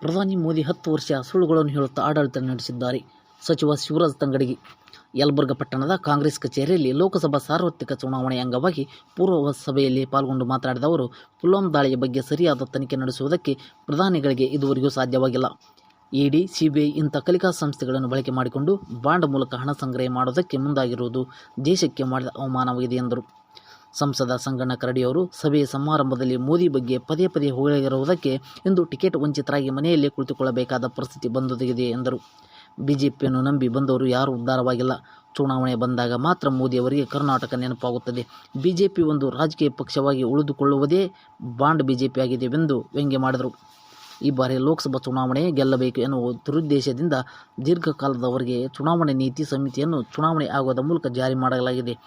ಪ್ರಧಾನಿ ಮೋದಿ ಹತ್ತು ವರ್ಷ ಸುಳ್ಳುಗಳನ್ನು ಹೇಳುತ್ತಾ ಆಡಳಿತ ನಡೆಸಿದ್ದಾರೆ. ಸಚಿವ ಶಿವರಾಜ್ ತಂಗಡಗಿ ಯಲಬುರ್ಗ ಪಟ್ಟಣದ ಕಾಂಗ್ರೆಸ್ ಕಚೇರಿಯಲ್ಲಿ ಲೋಕಸಭಾ ಸಾರ್ವತ್ರಿಕ ಚುನಾವಣೆ ಅಂಗವಾಗಿ ಪೂರ್ವ ಸಭೆಯಲ್ಲಿ ಪಾಲ್ಗೊಂಡು ಮಾತನಾಡಿದ ಅವರು, ಪುಲ್ವಾಮ್ ದಾಳಿಯ ಬಗ್ಗೆ ಸರಿಯಾದ ತನಿಖೆ ನಡೆಸುವುದಕ್ಕೆ ಪ್ರಧಾನಿಗಳಿಗೆ ಇದುವರೆಗೂ ಸಾಧ್ಯವಾಗಿಲ್ಲ. ಇಡಿ, ಸಿಬಿಐ ಇಂಥ ಕಲಿಕಾ ಸಂಸ್ಥೆಗಳನ್ನು ಬಳಕೆ ಮಾಡಿಕೊಂಡು ಬಾಂಡ್ ಮೂಲಕ ಹಣ ಸಂಗ್ರಹ ಮಾಡುವುದಕ್ಕೆ ಮುಂದಾಗಿರುವುದು ದೇಶಕ್ಕೆ ಮಾಡಿದ ಅವಮಾನವಾಗಿದೆ ಎಂದರು. ಸಂಸದ ಸಂಗಣ್ಣ ಕರಡಿಯವರು ಸಭೆಯ ಸಮಾರಂಭದಲ್ಲಿ ಮೋದಿ ಬಗ್ಗೆ ಪದೇ ಪದೇ ಹೊಗಳಿರುವುದಕ್ಕೆ ಇಂದು ಟಿಕೆಟ್ ವಂಚಿತರಾಗಿ ಮನೆಯಲ್ಲೇ ಕುಳಿತುಕೊಳ್ಳಬೇಕಾದ ಪರಿಸ್ಥಿತಿ ಬಂದೊದಗಿದೆ ಎಂದರು. ಬಿಜೆಪಿಯನ್ನು ನಂಬಿ ಬಂದವರು ಯಾರೂ ಉದ್ಧಾರವಾಗಿಲ್ಲ. ಚುನಾವಣೆ ಬಂದಾಗ ಮಾತ್ರ ಮೋದಿಯವರಿಗೆ ಕರ್ನಾಟಕ ನೆನಪಾಗುತ್ತದೆ. ಬಿಜೆಪಿ ಒಂದು ರಾಜಕೀಯ ಪಕ್ಷವಾಗಿ ಉಳಿದುಕೊಳ್ಳುವುದೇ ಬಾಂಡ್ ಬಿಜೆಪಿ ಆಗಿದೆ ಎಂದು ವ್ಯಂಗ್ಯ ಮಾಡಿದರು. ಈ ಬಾರಿ ಲೋಕಸಭಾ ಚುನಾವಣೆ ಗೆಲ್ಲಬೇಕು ಎನ್ನುವ ದುರುದ್ದೇಶದಿಂದ ದೀರ್ಘಕಾಲದವರೆಗೆ ಚುನಾವಣೆ ನೀತಿ ಸಮಿತಿಯನ್ನು ಚುನಾವಣೆ ಆಗುವುದ ಮೂಲಕ ಜಾರಿ ಮಾಡಲಾಗಿದೆ.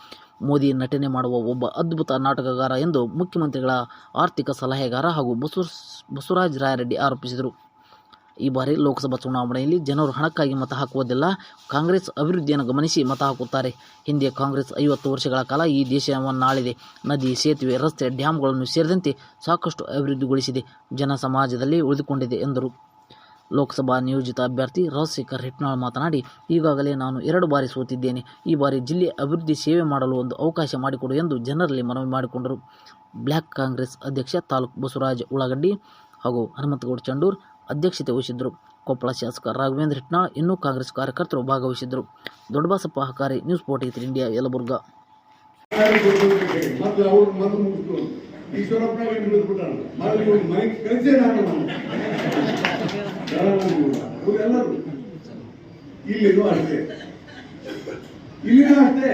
ಮೋದಿ ನಟನೆ ಮಾಡುವ ಒಬ್ಬ ಅದ್ಭುತ ನಾಟಕಗಾರ ಎಂದು ಮುಖ್ಯಮಂತ್ರಿಗಳ ಆರ್ಥಿಕ ಸಲಹೆಗಾರ ಹಾಗೂ ಬಸವರಾಜ್ ಬಸವರಾಜ ರಾಯರೆಡ್ಡಿ ಆರೋಪಿಸಿದರು. ಈ ಬಾರಿ ಲೋಕಸಭಾ ಚುನಾವಣೆಯಲ್ಲಿ ಜನರು ಹಣಕ್ಕಾಗಿ ಮತ ಹಾಕುವುದಿಲ್ಲ. ಕಾಂಗ್ರೆಸ್ ಅಭಿವೃದ್ಧಿಯನ್ನು ಗಮನಿಸಿ ಮತ ಹಾಕುತ್ತಾರೆ. ಹಿಂದೆ ಕಾಂಗ್ರೆಸ್ ಐವತ್ತು ವರ್ಷಗಳ ಕಾಲ ಈ ದೇಶವನ್ನಾಳಿದೆ. ನದಿ, ಸೇತುವೆ, ರಸ್ತೆ, ಡ್ಯಾಮ್ಗಳನ್ನು ಸೇರಿದಂತೆ ಸಾಕಷ್ಟು ಅಭಿವೃದ್ಧಿಗೊಳಿಸಿದೆ. ಜನ ಸಮಾಜದಲ್ಲಿ ಉಳಿದುಕೊಂಡಿದೆ ಎಂದರು. ಲೋಕಸಭಾ ನಿಯೋಜಿತ ಅಭ್ಯರ್ಥಿ ರಾಜಶೇಖರ್ ಹಿಟ್ನಾಳ್ ಮಾತನಾಡಿ, ಈಗಾಗಲೇ ನಾನು ಎರಡು ಬಾರಿ ಸೋತಿದ್ದೇನೆ. ಈ ಬಾರಿ ಜಿಲ್ಲೆ ಅಭಿವೃದ್ಧಿ ಸೇವೆ ಮಾಡಲು ಒಂದು ಅವಕಾಶ ಮಾಡಿಕೊಡು ಎಂದು ಜನರಲ್ಲಿ ಮನವಿ ಮಾಡಿಕೊಂಡರು. ಬ್ಲ್ಯಾಕ್ ಕಾಂಗ್ರೆಸ್ ಅಧ್ಯಕ್ಷ ತಾಲೂಕು ಬಸವರಾಜ್ ಉಳ್ಳಾಗಡ್ಡಿ ಹಾಗೂ ಹನುಮಂತಗೌಡ ಚಂಡೂರ್ ಅಧ್ಯಕ್ಷತೆ ವಹಿಸಿದ್ದರು. ಕೊಪ್ಪಳ ಶಾಸಕ ರಾಘವೇಂದ್ರ ಹಿಟ್ನಾಳ್ ಇನ್ನೂ ಕಾಂಗ್ರೆಸ್ ಕಾರ್ಯಕರ್ತರು ಭಾಗವಹಿಸಿದ್ದರು. Doddabasappa Hakari news forty three India, Yelburga. ಮತ್ತೆ ಇವರೆಲ್ಲರೂ ಇಲ್ಲಿನೂ ಅಷ್ಟೇ. ಇಲ್ಲಿನೂ ಅಷ್ಟೇ.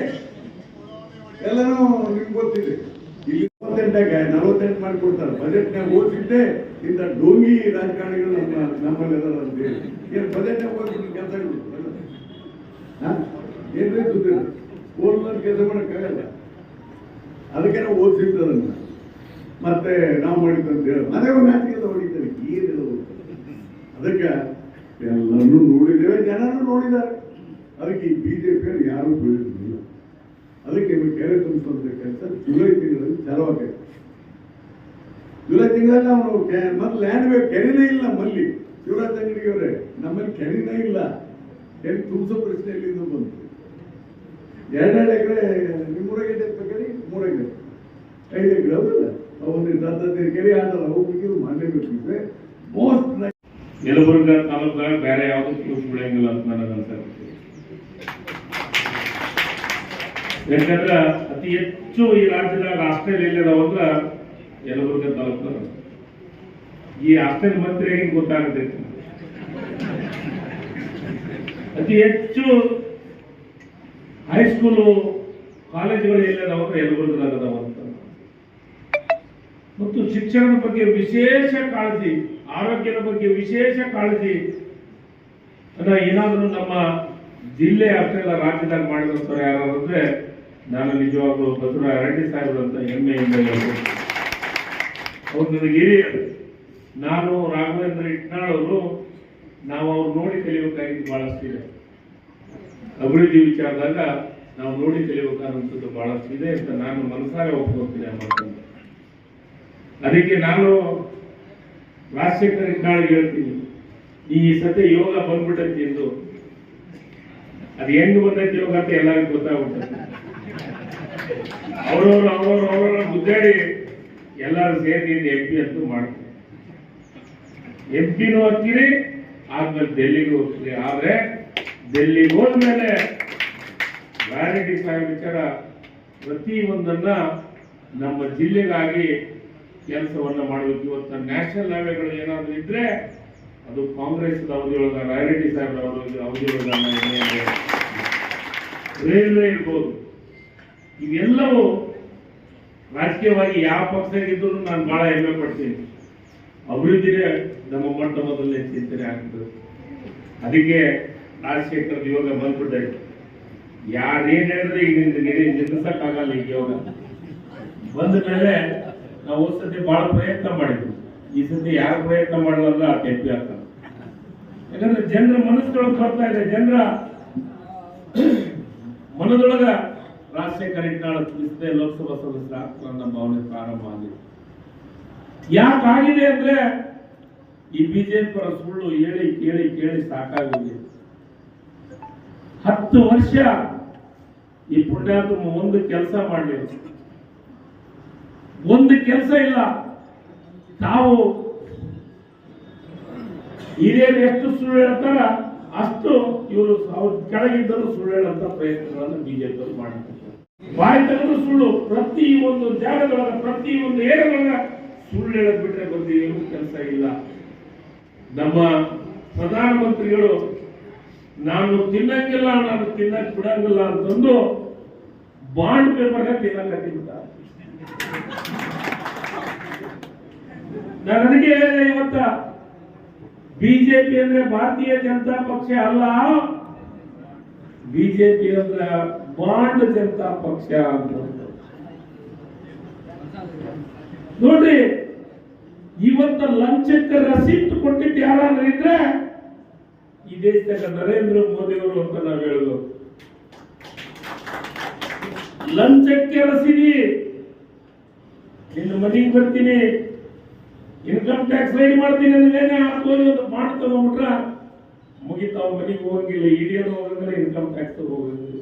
ಎಲ್ಲನೂ ನಿಮ್ಗೆ ಗೊತ್ತಿದೆ. ಇಲ್ಲಿ ಮೂವತ್ತೆಂಟಾಗ ನಲವತ್ತೆಂಟು ಮಾಡಿ ಬಜೆಟ್ನಾಗ ಓದಿದ್ದೆ ಇಂಥ ಡೋಂಗಿ ರಾಜಕಾರಣಿಗಳು ನಮ್ಮ ನಮ್ಮಲ್ಲೆಲ್ಲ ಅಂತ ಹೇಳಿ ಏನು ಬಜೆಟ್ನಾಗ ಓದ್ಬಿಟ್ಟು ಕೆಲಸಗಳು ಏನ್ರಿ ಬೇಕು ಓದ್ಬಾರ್ದು ಕೆಲಸ ಮಾಡೋಕ್ಕಾಗಲ್ಲ ಅದಕ್ಕೆ ನಾವು ಓದಿಸಿದ್ದು ಮತ್ತೆ ನಾವು ಮಾಡಿದ್ದು ಅಂತ ಹೇಳಿ. ಅದೇ ಒಂದು ನಾಚಿಕೆ ಹೊಡಿತಾರೆ ಏನಿಲ್ಲ ಅದಕ್ಕೆ ಎಲ್ಲರನ್ನು ನೋಡಿದ್ದೇವೆ, ಜನರು ನೋಡಿದ್ದಾರೆ. ಅದಕ್ಕೆ ಈ ಬಿಜೆಪಿಯಲ್ಲಿ ಯಾರೂ ಬೀಳಿರಲಿಲ್ಲ ಅದಕ್ಕೆ ನಿಮಗೆ ಕೆರೆ ತುಂಬಿಸುವಂಥ ಕೆಲಸ, ಜುಲೈ ತಿಂಗಳಲ್ಲಿ ಚಾಲುವಾಗೈತೆ. ಜುಲೈ ತಿಂಗಳಲ್ಲಿ ನಾವು ಮತ್ತೆ ಲ್ಯಾಂಡ್ ಬೇಕು ಕೆರೆನೇ ಇಲ್ಲ ನಮ್ಮಲ್ಲಿ ಶಿವರಾಜ್ ಅಂಗಡಿಯವರೇ, ನಮ್ಮಲ್ಲಿ ಕೆರೆನೇ ಇಲ್ಲ. ಕೆರೆ ತುಂಬಿಸೋ ಪ್ರಶ್ನೆ ಎಲ್ಲಿಂದ ಬಂತು? ಎರಡೆರಡು ಎಕರೆ, ನಿಮ್ಮೂರಾಗ ಎಷ್ಟು ಎಕರೆ ಮೂರು ಎಕರೆ ಐದು ಎಕರೆ ಅವರಲ್ಲ ಅವನು ದತ್ತ ಕೆರೆ ಆಡಲ್ಲ ಅವು ಮಾಡಲೇಬೇಕಿದ್ರೆ ಮೋಸ್ಟ್ ಯಲಬುರ್ಗಾ ಬೇರೆ ಯಾವ್ದು ಪ್ರೂಫ್ ಬಿಡಂಗಿಲ್ಲ ಅಂತ ನನಗೆ ಅನ್ಸುತ್ತೆ. ಯಾಕಂದ್ರೆ ಅತಿ ಹೆಚ್ಚು ಈ ರಾಜ್ಯದಾಗ ಹಾಸ್ಟೆಲ್ ಎಲ್ಲಿದಾವ ಅಂದ್ರ ಯಲಬುರ್ಗಾ ತಾಲೂಕು ಈ ಹಾಸ್ಟೆಲ್ ಹೇಗೆ ಗೊತ್ತಾಗತೈತಿ? ಅತಿ ಹೆಚ್ಚು ಹೈಸ್ಕೂಲು ಕಾಲೇಜುಗಳು ಎಲ್ಲಿದಾವ ಅಂದ್ರೆ ಯಲಬುರ್ಗದಾಗ ಅದಾವ ಅಂತ. ಮತ್ತು ಶಿಕ್ಷಣದ ಬಗ್ಗೆ ವಿಶೇಷ ಕಾಳಜಿ ಆರೋಗ್ಯದ ಬಗ್ಗೆ ವಿಶೇಷ ಕಾಳಜಿ. ಏನಾದರೂ ನಮ್ಮ ಜಿಲ್ಲೆ ಅಷ್ಟೇ ಅಲ್ಲ ರಾಜ್ಯದಾಗ ಮಾಡಿದಂತಾರೆ ಯಾರು ಅಂದ್ರೆ ನಾನು ನಿಜವಾಗ್ಲೂ ಬಸವರಾಜ ಅರಣ್ಯ ಸಾಹೇಬರು ಅಂತ ಹೆಮ್ಮೆಯಿಂದ ಅವ್ರು ನನಗೆ ನಾನು ರಾಘವೇಂದ್ರ ಇಟ್ನಾಳ್ ಅವರು, ನಾವು ಅವ್ರು ನೋಡಿ ಕಲಿಬೇಕಾಗಿದ್ದು ಬಹಳಷ್ಟಿದೆ ಅಭಿವೃದ್ಧಿ ವಿಚಾರದಾಗ ನಾವು ನೋಡಿ ಕಲಿಬೇಕಾದಂಥದ್ದು ಬಹಳಷ್ಟಿದೆ ಅಂತ ನಾನು ಮನಸಾರೆ ಒಪ್ಕೋತೀನಿ ಅದಕ್ಕೆ ನಾನು ರಾಜಶೇಖರ್ ಇಟ್ನಾಳಿಗೆ ಹೇಳ್ತೀನಿ, ಈ ಸತಿ ಯೋಗ ಬಂದ್ಬಿಟ್ಟೈತಿ ಎಂದು. ಅದು ಹೆಂಗ್ ಬಂದೈತಿ ಯೋಗ ಅಂತ ಎಲ್ಲರಿಗೂ ಗೊತ್ತಾಗ್ಬಿಟ್ಟೈತಿ. ಅವ್ರವ್ರು ಅವ್ರವ್ರು, ಅವ್ರವ್ರ ಗುದ್ದಾಡಿ ಎಲ್ಲರೂ ಸೇರಿ ಎಂ ಪಿ ಅಂತೂ ಮಾಡ್ತಾರೆ. ಎಂ ಪಿನೂ ಹೋಗ್ತೀರಿ ಆದ್ಮೇಲೆ ಡೆಲ್ಲಿಗೆ ಹೋಗ್ತೀರಿ. ಆದ್ರೆ ಡೆಲ್ಲಿಗೆ ಹೋದ್ಮೇಲೆ ವ್ಯಾಲಿಟಿ ಸಾಹೇಬ್ ವಿಚಾರ ಪ್ರತಿ ಒಂದನ್ನ ನಮ್ಮ ಜಿಲ್ಲೆಗಾಗಿ ಕೆಲಸವನ್ನ ಮಾಡಬೇಕು ಇವತ್ತು ನ್ಯಾಷನಲ್ ಹೈವೇಗಳು ಏನಾದ್ರು ಇದ್ರೆ ಅದು ಕಾಂಗ್ರೆಸ್ ಅವಧಿಯೊಳಗ ರಾಯರೆಡ್ಡಿ ಅವಧಿ ಅವಧಿಯೊಳಗ ರೈಲ್ವೆ ಇರ್ಬೋದು. ಇವೆಲ್ಲವೂ ರಾಜಕೀಯವಾಗಿ ಯಾವ ಪಕ್ಷ ನಾನು ಬಹಳ ಹೆಮ್ಮೆ ಪಡ್ತೀನಿ. ಅಭಿವೃದ್ಧಿಗೆ ನಮ್ಮ ಮೊಟ್ಟ ಚಿಂತನೆ ಆಗ್ತದೆ. ಅದಕ್ಕೆ ರಾಜಶೇಖರ್ ಯೋಗ ಯಾರು ಯಾರೇನ್ ಹೇಳಿದ್ರೆ ಈಗ ನಿಲ್ಲಿಸಕ್ಕಾಗಲ್ಲ ಈಗ ಯೋಗ ಬಂದ ಮೇಲೆ ನಾವು ಸತಿ ಬಹಳ ಪ್ರಯತ್ನ ಮಾಡಿದ್ವಿ. ಈ ಸತಿ ಯಾರು ಪ್ರಯತ್ನ ಮಾಡಲ್ಲ ಆ ಕೆಟ್ಟಿ ಅಂತ ಯಾಕಂದ್ರೆ ಜನರ ಮನಸ್ಸೊಳಗೆ ಬರ್ತಾ ಇದೆ. ಜನರ ಮನದೊಳಗ ರಾಷ್ಟ್ರೀಯ ಇಟ್ನಾಳ ತಿಳಿಸದೆ ಲೋಕಸಭಾ ಸದಸ್ಯರ ಆಗ್ತಾರೆ ಅನ್ನೋ ಭಾವನೆ ಪ್ರಾರಂಭ ಆಗಿದೆ. ಯಾಕಾಗಿದೆ ಅಂದ್ರೆ ಈ ಬಿಜೆಪಿ ಸುಳ್ಳು ಹೇಳಿ, ಕೇಳಿ ಕೇಳಿ ಸಾಕಾಗಿದೆ ಹತ್ತು ವರ್ಷ ಈ ಪುಣ್ಯಾತ್ಮ ಒಂದು ಕೆಲಸ ಮಾಡಲಿಲ್ಲ. ಒಂದು ಕೆಲಸ ಇಲ್ಲ. ತಾವು ಹಿರಿಯರು ಎಷ್ಟು ಸುಳ್ಳು ಹೇಳ್ತಾರ ಅಷ್ಟು ಇವರು ಅವ್ರ ಕೆಳಗಿದ್ದರೂ ಸುಳ್ಳು ಹೇಳಂತ ಪ್ರಯತ್ನಗಳನ್ನು ಬಿಜೆಪಿ ಮಾಡಿದ್ದಾರೆ. ಬಾಯಿ ತೆಗೆದು ಸುಳ್ಳು, ಪ್ರತಿ ಒಂದು ಜಾಗದೊಳಗ ಪ್ರತಿ ಒಂದು ಏರಿಯಾದೊಳಗ ಸುಳ್ಳು ಹೇಳಕ್ ಬಿಟ್ರೆ ಬಂದು ಏನು ಕೆಲಸ ಇಲ್ಲ. ನಮ್ಮ ಪ್ರಧಾನಮಂತ್ರಿಗಳು, ನಾನು ತಿನ್ನಂಗಿಲ್ಲ, ನಾನು ತಿನ್ನಕ್ ಬಿಡಂಗಿಲ್ಲ ಅಂತಂದು ಬಾಂಡ್ ಪೇಪರ್ನ ತಿನ್ನಕ್ ಹತ್ತಿಬಿಟ್ಟ ನನಗೆ ಇವತ್ತ. ಬಿಜೆಪಿ ಅಂದ್ರೆ ಭಾರತೀಯ ಜನತಾ ಪಕ್ಷ ಅಲ್ಲ. ಬಿಜೆಪಿ ಅಂದ್ರೆ ಬಾಂಡ್ ಜನತಾ ಪಕ್ಷ ಅಂತ. ನೋಡ್ರಿ, ಇವತ್ತ ಲಂಚಕ್ಕೆ ರಸೀಟ್ ಕೊಟ್ಟಿದ್ದು ಯಾರಾದ್ರೂ ಇದ್ರೆ ಈ ದೇಶದಾಗ ನರೇಂದ್ರ ಮೋದಿ ಅವರು ಅಂತ ನಾವು ಹೇಳುದು ಲಂಚಕ್ಕೆ ರಸೀದಿ. ನಿನ್ನ ಮನೆಗೆ ಬರ್ತೀನಿ. ಇನ್ಕಮ್ ಟ್ಯಾಕ್ಸ್ ರೈಡ್ ಮಾಡ್ತೀನಿ ಅಂದ್ರೆ ಕೋಲಿ ಒಂದು ಬಾಂಡ್ ತಗೊಂಡ್ಬಿಟ್ರ ಮುಗಿತಾ ಮನೆಗೆ ಹೋಗಂಗಿಲ್ಲ. ಇಡಿಯರ್ ಹೋಗಂಗಿಲ್ಲ, ಇನ್ಕಮ್ ಟ್ಯಾಕ್ಸ್ ಹೋಗಂಗಿಲ್ಲ.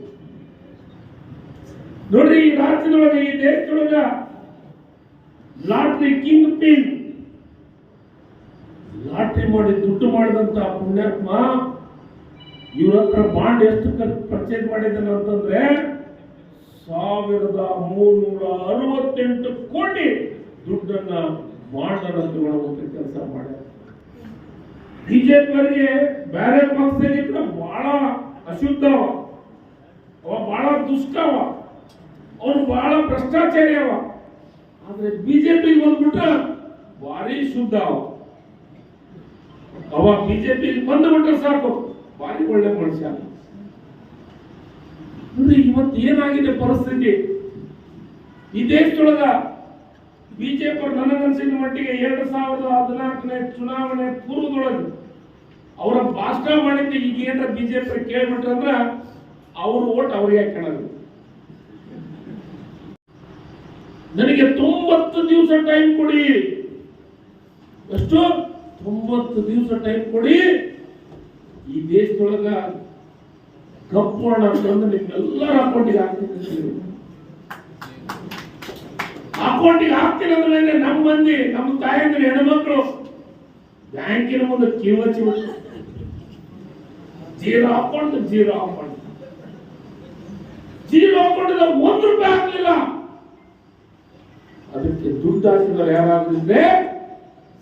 ನೋಡ್ರಿ, ಈ ರಾಜ್ಯದೊಳಗೆ, ಈ ದೇಶದೊಳಗ ಲಾಟ್ರಿ ಕಿಂಗ್ ಪಿನ್. ಲಾಟ್ರಿ ಮಾಡಿ ದುಡ್ಡು ಮಾಡಿದಂತ ಪುಣ್ಯಾತ್ಮ ಇವ್ರ ಹತ್ರ ಬಾಂಡ್ ಎಷ್ಟು ಪರ್ಚೇಸ್ ಮಾಡಿದ್ದಾನೆ ಅಂತಂದ್ರೆ ಸಾವಿರದ ಮೂರ್ನೂರ ಅರವತ್ತೆಂಟು ಕೋಟಿ ದುಡ್ಡನ್ನ ತಗೊಳ್ಳುವಂತ ಕೆಲಸ ಮಾಡ್ಯಾರ ಬಿಜೆಪಿಯವರಿಗೆ ಬೇರೆ ಪಕ್ಷದಾಗಿದ್ರೆ ಬಹಳ ಅಶುದ್ಧವ, ಅವ ಬಹಳ ದುಷ್ಟವ ಅವನು ಬಹಳ ಭ್ರಷ್ಟಾಚಾರಿ ಅವ ಆದ್ರೆ ಬಿಜೆಪಿ ಬಂದ್ಬಿಟ್ಟ ಭಾರಿ ಶುದ್ಧ ಅವ. ಅವ ಬಿಜೆಪಿ ಬಂದ್ಬಿಟ್ರೆ ಸಾಕು, ಭಾರಿ ಒಳ್ಳೆ ಮನುಷ್ಯ. ಅಂದ್ರೆ ಇವತ್ತು ಏನಾಗಿದೆ ಪರಿಸ್ಥಿತಿ? ಈ ದೇಶದೊಳಗ ಬಿಜೆಪಿ ನನಗನ್ಸಿದ ಮಟ್ಟಿಗೆ ಎರಡು ಸಾವಿರದ ಹದಿನಾಲ್ಕನೇ ಚುನಾವಣೆ ಪೂರ್ವದೊಳಗೆ ಅವರ ಭಾಷಣ ಮಾಡಿದ್ದು ಈಗ ಏನಾರ ಬಿಜೆಪಿ ಕೇಳ್ಬಿಟ್ರಂದ್ರ ಅವ್ರ ಓಟ್ ಅವ್ರಿಗೆ ಹಾಕೋದು ನನಗೆ ತೊಂಬತ್ತು ದಿವಸ ಟೈಮ್ ಕೊಡಿ. ಎಷ್ಟು? ತೊಂಬತ್ತು ದಿವಸ ಟೈಮ್ ಕೊಡಿ. ಈ ದೇಶದೊಳಗ ಕಪ್ಪು ಹಣ ಅಂತಂದ್ರೆ ನಿಮ್ಗೆಲ್ಲರ ಅಕೌಂಟಿಗೆ ಹಾಕ್ತೀನಿ ಅಕೌಂಟಿಗೆ ಹಾಕ್ತೀನಿ ಅಂದ್ರೆ ನಮ್ಮ ಮಂದಿ ನಮ್ಮ ತಾಯಂದ್ರೆ ಹೆಣ್ಮಕ್ಳು. ಬ್ಯಾಂಕಿನ ಮುಂದೆ ಹಚ್ಚಿ zero account zero account. Zero account ಒಂದು ರೂಪಾಯಿ ಹಾಕ್ಲಿಲ್ಲ. ಅದಕ್ಕೆ ದುಡ್ಡು ಹಾಕಿದವರು ಯಾರಾದ್ರೂ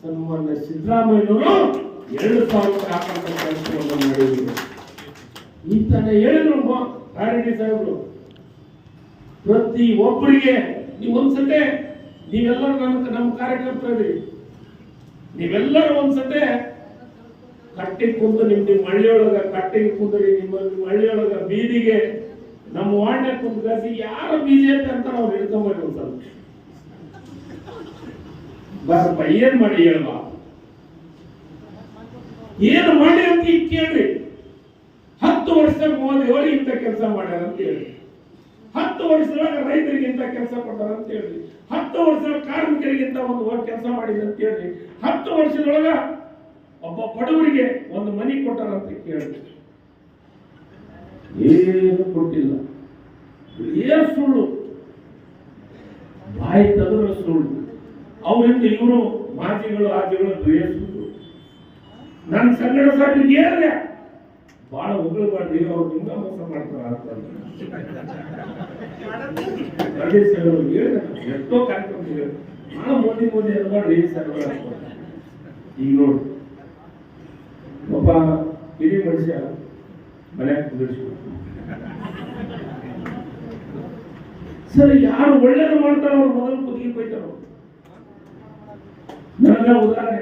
ಸನ್ಮಾನ್ಯ ಸಿದ್ದರಾಮಯ್ಯನವರು ಎರಡು ಸಾವಿರ ಹಾಕಂತ ಕೆಲಸವನ್ನು ಮಾಡಿದ್ರು ಈ ತರ ಹೇಳಿದ್ರು ಕಾರಡಿ ಸಾಹೇಬರು, ಪ್ರತಿ ಒಬ್ಬರಿಗೆ ನೀವು ಒಂದ್ಸತೆ ನೀವೆಲ್ಲರೂ ನನ್ನ ನಮ್ಮ ಕಾರ್ಯಕರ್ತರಿದ್ದೀರಿ. ನೀವೆಲ್ಲರೂ ಒಂದ್ಸತೆ ಕಟ್ಟಿ ಕುಂದು ನಿಮ್ ನಿಮ್ಮ ಹಳ್ಳಿಯೊಳಗ ಕಟ್ಟಿಗೆ ಕುಂದ್ರಿ ನಿಮ್ಮ ನಿಮ್ಮ ಹಳ್ಳಿಯೊಳಗ ಬೀದಿಗೆ ನಮ್ಮ ವಾರ್ಡ್ನಾಗ ಕುಂತು ಕಸಿ ಯಾರು ಬಿಜೆಪಿ ಅಂತ ನಾವು ಹಿಡ್ಕೊಂಬರಿ ಒಂದ್ಸಲ ಬರಪ್ಪ ಏನ್ ಮಾಡಿ ಹೇಳುವ ಏನು ಮಾಡಿ ಅಂತ ಕೇಳ್ರಿ. ಹತ್ತು ವರ್ಷದ ಮೋದಿ ಅವರು ಇಂಥ ಕೆಲಸ ಮಾಡ್ಯಾರ ಅಂತ ಹೇಳಿ ಹತ್ತು ವರ್ಷದೊಳಗೆ ರೈತರಿಗೆ ಇಂಥ ಕೆಲಸ ಕೊಡ್ತಾರೆ ಅಂತ ಹೇಳಿ ಹತ್ತು ವರ್ಷದ ಕಾರ್ಮಿಕರಿಗೆ ಇಂಥ ಒಂದು ಕೆಲಸ ಮಾಡಿದ್ರು ಅಂತ ಹೇಳಿ ಹತ್ತು ವರ್ಷದೊಳಗ ಒಬ್ಬ ಬಡವರಿಗೆ ಒಂದು ಮನಿ ಕೊಟ್ಟಾರ ಅಂತ ಕೇಳಿ ಏನು ಕೊಟ್ಟಿಲ್ಲ. ಏನು ಸುಳ್ಳು. ಬಾಯಿ ತಗದ್ರ ಸುಳ್ಳು. ಅವರಿಂದ ಇವರು ಮಾತಿಗಳು, ಆದಿಗಳು ಸುಳ್ಳು ನನ್ನ ಸಂಗಡ ಸಾಧ್ಯ ಏನಿದೆ ಬಹಳ ಹೊಗಳಬಾರ್ದು ಅವ್ರು ಎಷ್ಟೋ ಕಾರ್ಯಕ್ರಮ ಆ ಮೋದಿ ಮೋದಿ ಅನ್ಕೊಂಡು ಈ ಸರ್ಕಾರ ಈಗ ನೋಡು ಒಬ್ಬ ಹಿರಿಯ ಮನುಷ್ಯ ಮನ್ಯಾಗ ಸರ್ ಯಾರು ಒಳ್ಳೇದು ಮಾಡ್ತಾರೋ ಅವ್ರು ಮೊದಲು ಕುದಿಗೆ ಬೈತಾರ ನನ್ನ ಉದಾಹರಣೆ,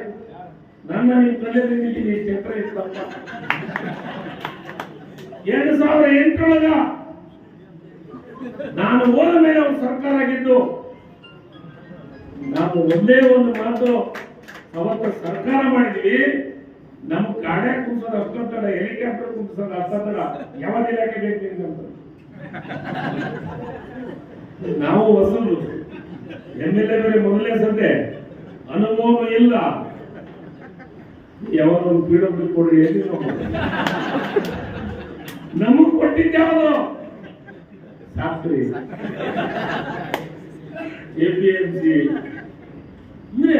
ನನ್ನ ನಿಮ್ಮ ತಲೆ ತಿಂದಿದ್ದೀನಿ ಚಕ್ರ ಇತ್ತಪ್ಪ ಎರಡು ಸಾವಿರ ಎಂಟರೊಳಗ ನಾನು ಹೋದ ಮೇಲೆ ಅವ್ರು ಸರ್ಕಾರ ಆಗಿದ್ದು ನಾವು ಒಂದೇ ಒಂದು ಮಾತು ಅವತ್ತು ಸರ್ಕಾರ ಮಾಡಿದ್ವಿ. ನಮ್ಮ ಗಾಡ್ಯಾಗ ಕುಂಸದ ಅಷ್ಟೊತ್ತಡ ಹೆಲಿಕಾಪ್ಟರ್ ಕುಂಸದ ಅಷ್ಟೊತ್ತಡ ಯಾವ ಇಲಾಖೆ ಬೇಕು ನಾವು ವಸೂಲು ಎಂ ಎಲ್ ಎ ಬೇರೆ ಮೊದಲನೇ ಸದ್ದೆ ಅನುಭವ ಇಲ್ಲ. ಯಾವಾಗ ಒಂದು ಪಿ ಡಬ್ಲ್ಯೂ ಕೊಡ್ರಿ ಏನಿಲ್ಲ ನಮಗ್ ಕೊಟ್ಟಿದ್ಯಾವುದು ಶಾಸ್ತ್ರಿ ಎ ಪಿ ಎಂ ಸಿ ಅಂದ್ರೆ